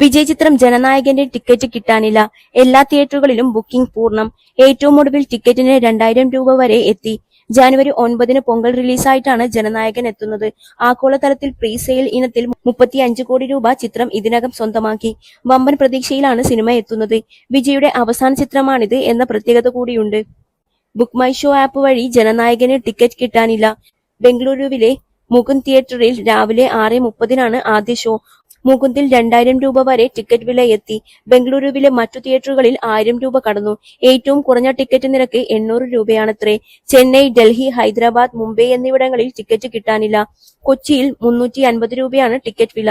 വിജയ് ചിത്രം ജനനായകന്റെ ടിക്കറ്റ് കിട്ടാനില്ല. എല്ലാ തിയേറ്ററുകളിലും ബുക്കിംഗ് പൂർണം. ഏറ്റവും ഒടുവിൽ ടിക്കറ്റിന് രണ്ടായിരം രൂപ വരെ എത്തി. ജനുവരി ഒൻപതിന് പൊങ്കൽ റിലീസായിട്ടാണ് ജനനായകൻ എത്തുന്നത്. ആഗോളതലത്തിൽ പ്രീ സെയിൽ ഇനത്തിൽ മുപ്പത്തിയഞ്ച് കോടി രൂപ ചിത്രം ഇതിനകം സ്വന്തമാക്കി. വമ്പൻ പ്രതീക്ഷയിലാണ് സിനിമ എത്തുന്നത്. വിജയുടെ അവസാന ചിത്രമാണിത് എന്ന പ്രത്യേകത കൂടിയുണ്ട്. ബുക്ക് മൈ ഷോ ആപ്പ് വഴി ജനനായകന് ടിക്കറ്റ് കിട്ടാനില്ല. ബംഗളൂരുവിലെ മുകുന്ദ് തിയേറ്ററിൽ രാവിലെ ആറ് മുപ്പതിനാണ് ആദ്യ ഷോ. മുകുന്ദിൽ രണ്ടായിരം രൂപ വരെ ടിക്കറ്റ് വില എത്തി ബംഗളൂരുവിലെ മറ്റു തിയേറ്ററുകളിൽ ആയിരം രൂപ കടന്നു. ഏറ്റവും കുറഞ്ഞ ടിക്കറ്റ് നിരക്ക് എണ്ണൂറ് രൂപയാണത്രേ. ചെന്നൈ ഡൽഹി ഹൈദരാബാദ് മുംബൈ എന്നിവിടങ്ങളിൽ ടിക്കറ്റ് കിട്ടാനില്ല. കൊച്ചിയിൽ മുന്നൂറ്റി അൻപത് രൂപയാണ് ടിക്കറ്റ് വില.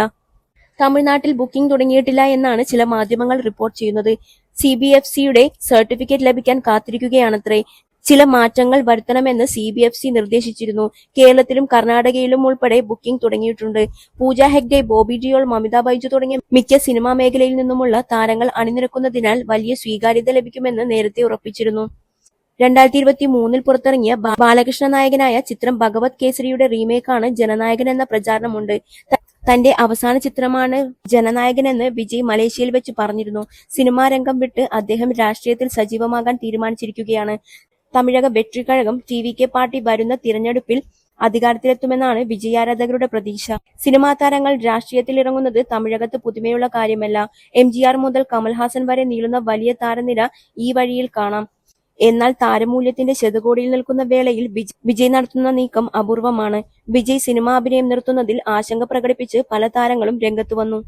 തമിഴ്നാട്ടിൽ ബുക്കിംഗ് തുടങ്ങിയിട്ടില്ല എന്നാണ് ചില മാധ്യമങ്ങൾ റിപ്പോർട്ട് ചെയ്യുന്നത്. സി ബി എഫ് സിയുടെ സർട്ടിഫിക്കറ്റ് ലഭിക്കാൻ കാത്തിരിക്കുകയാണത്രേ. ചില മാറ്റങ്ങൾ വരുത്തണമെന്ന് സി ബി എഫ് സി നിർദ്ദേശിച്ചിരുന്നു. കേരളത്തിലും കർണാടകയിലും ഉൾപ്പെടെ ബുക്കിംഗ് തുടങ്ങിയിട്ടുണ്ട്. പൂജ ഹെഗ്ഡെ ബോബി ഡിയോൾ മമിത ബൈജു തുടങ്ങിയ മിക്ക സിനിമാ മേഖലയിൽ നിന്നുമുള്ള താരങ്ങൾ അണിനിരക്കുന്നതിനാൽ വലിയ സ്വീകാര്യത ലഭിക്കുമെന്ന് നേരത്തെ ഉറപ്പിച്ചിരുന്നു. രണ്ടായിരത്തി ഇരുപത്തി മൂന്നിൽ പുറത്തിറങ്ങിയ ബാലകൃഷ്ണ നായകനായ ചിത്രം ഭഗവത് കേസരിയുടെ റീമേക്കാണ് ജനനായകൻ എന്ന പ്രചാരണമുണ്ട്. തന്റെ അവസാന ചിത്രമാണ് ജനനായകൻ എന്ന് വിജയ് മലേഷ്യയിൽ വെച്ച് പറഞ്ഞിരുന്നു. സിനിമാ രംഗം വിട്ട് അദ്ദേഹം രാഷ്ട്രീയത്തിൽ സജീവമാകാൻ തീരുമാനിച്ചിരിക്കുകയാണ്. Tamilaga Vettrikazhagam T V K party വരുന്ന തിരഞ്ഞെടുപ്പിൽ അധികാരത്തിലെത്തുമെന്നാണ് വിജയാരാധകരുടെ പ്രതീക്ഷ. സിനിമാ താരങ്ങൾ രാഷ്ട്രീയത്തിൽ ഇറങ്ങുന്നത് തമിഴകത്ത് പുതുമയുള്ള കാര്യമല്ല. എം ജി ആർ മുതൽ കമൽഹാസൻ വരെ നീളുന്ന വലിയ താരനിര ഈ വഴിയിൽ കാണാം. എന്നാൽ താരമൂല്യത്തിന്റെ ശതകോടിയിൽ നിൽക്കുന്ന വേളയിൽ വിജയ് നടത്തുന്ന നീക്കം അപൂർവമാണ്. വിജയ് സിനിമാ അഭിനയം നിർത്തുന്നതിൽ ആശങ്ക പ്രകടിപ്പിച്ച് പല താരങ്ങളും രംഗത്തു വന്നു.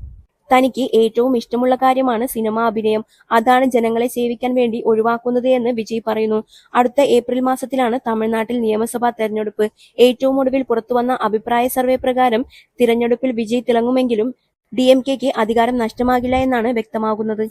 തനിക്ക് ഏറ്റവും ഇഷ്ടമുള്ള കാര്യമാണ് സിനിമാ അഭിനയം. അതാണ് ജനങ്ങളെ സേവിക്കാൻ വേണ്ടി ഒഴിവാക്കുന്നത് എന്ന് വിജയ് പറയുന്നു. അടുത്ത ഏപ്രിൽ മാസത്തിലാണ് തമിഴ്നാട്ടിൽ നിയമസഭാ തെരഞ്ഞെടുപ്പ്. ഏറ്റവും ഒടുവിൽ പുറത്തുവന്ന അഭിപ്രായ സർവേ പ്രകാരം തിരഞ്ഞെടുപ്പിൽ വിജയ് തിളങ്ങുമെങ്കിലും ഡി എം കെക്ക് അധികാരം നഷ്ടമാകില്ല എന്നാണ് വ്യക്തമാകുന്നത്.